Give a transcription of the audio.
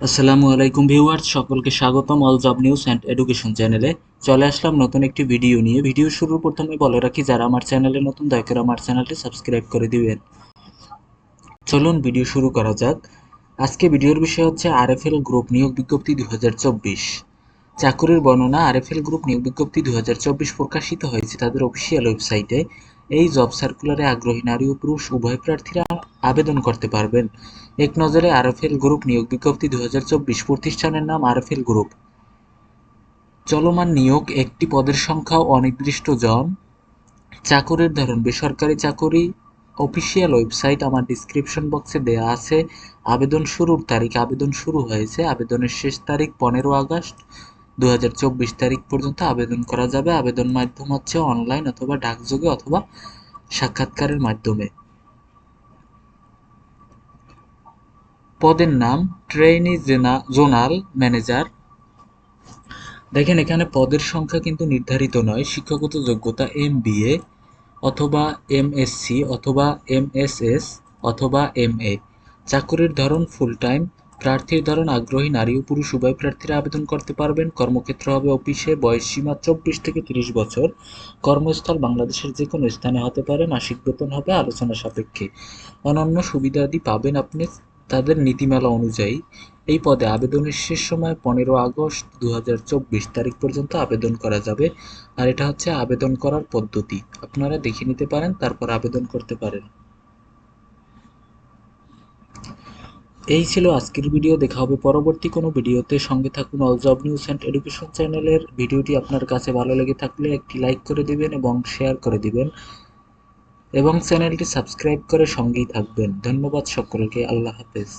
আসসালামু আলাইকুম ভিউয়ার্স, সকলকে স্বাগতম All Job News and Education চ্যানেলে চলে আসলাম নতুন একটি ভিডিও নিয়ে। ভিডিও শুরুর প্রথমে বলে রাখি, যারা আমার চ্যানেলে নতুন, দয়া করে আমার চ্যানেলটি সাবস্ক্রাইব করে দিবেন। চলুন ভিডিও শুরু করা যাক। আজকে ভিডিওর বিষয় হচ্ছে আরএফএল গ্রুপ নিয়োগ বিজ্ঞপ্তি দু হাজার চব্বিশ। চাকুরির বর্ণনা আরএফএল গ্রুপ নিয়োগ বিজ্ঞপ্তি দুই হাজার চব্বিশ প্রকাশিত হয়েছে তাদের অফিসিয়াল ওয়েবসাইটে এই জব সার্কুলারে আগ্রহী নারী ও পুরুষ, উভয় প্রার্থীরা আবেদন করতে পারবেন। এক নজরে আরএফএল গ্রুপ নিয়োগ বিজ্ঞপ্তি দুই প্রতিষ্ঠানের নাম আরএফএল গ্রুপ। চলমান নিয়োগ একটি পদের সংখ্যা অনির্দিষ্ট জন। চাকুরির ধরন, বেসরকারি চাকুরি, অফিসিয়াল ওয়েবসাইট আমার ডিসক্রিপশন বক্সে দেয়া আছে। আবেদন শুরুর তারিখ, আবেদন শুরু হয়েছে, আবেদনের শেষ তারিখ পনেরো আগস্ট দুই হাজার চব্বিশ তারিখ পর্যন্ত আবেদন করা যাবে। আবেদন মাধ্যম হচ্ছে অনলাইন অথবা ডাকযোগে অথবা সাক্ষাৎকারের মাধ্যমে। পদের নাম ট্রেনি জোনাল ম্যানেজার। দেখেন, এখানে পদের সংখ্যা কিন্তু নির্ধারিত নয়। শিক্ষাগত যোগ্যতা এম অথবা এমএসসি অথবা এমএসএস অথবা এমএ। চাকুরির ধরন ফুল টাইম প্রার্থীর ধরন আগ্রহী নারী ও পুরুষ। উভয় প্রার্থীরা আবেদন করতে পারবেন। কর্মক্ষেত্র হবে অফিসে। বয়স সীমা চব্বিশ থেকে তিরিশ বছর। কর্মস্থল বাংলাদেশের যে কোনো স্থানে হতে পারে। মাসিক বেতন হবে আলোচনা সাপেক্ষে। অন্যান্য সুবিধাদি পাবেন আপনি। তাদের নীতিমালা অনুযায়ী, এই পদে আবেদনের শেষ সময় পনেরো আগস্ট দুই হাজার চব্বিশ তারিখ পর্যন্ত আবেদন করা যাবে। আর এটা হচ্ছে আবেদন করার পদ্ধতি। আপনারা দেখে নিতে পারেন, তারপর আবেদন করতে পারেন। এই ছিল আজকের ভিডিও। দেখা হবে পরবর্তী কোনো ভিডিওতে। সঙ্গে থাকুন All Job News and Education চ্যানেলের ভিডিওটি আপনার কাছে ভালো লেগে থাকলে একটি লাইক করে দিবেন এবং শেয়ার করে দিবেন। এবং চ্যানেলটি সাবস্ক্রাইব করে সঙ্গেই থাকবেন। ধন্যবাদ সকলকে। আল্লাহ হাফেজ।